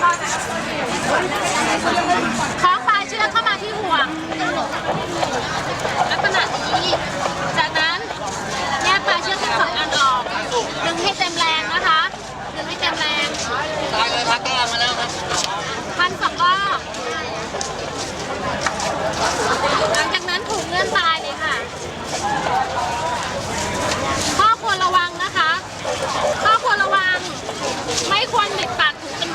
คล้องปลายเชือกเข้ามาที่ห่วง ลักษณะนี้ จากนั้นแยกปลายเชือกทั้งสองอันออก ดึงให้เต็มแรงนะคะ ดึงให้เต็มแรงตายเลยพักก้ามาแล้วครับพันสองรอบหลังจากนั้นถูกเงื่อนตายเลยค่ะ ข้อควรระวังนะคะ ข้อควรระวัง ไม่ควรเด็ดปากถุงเป็น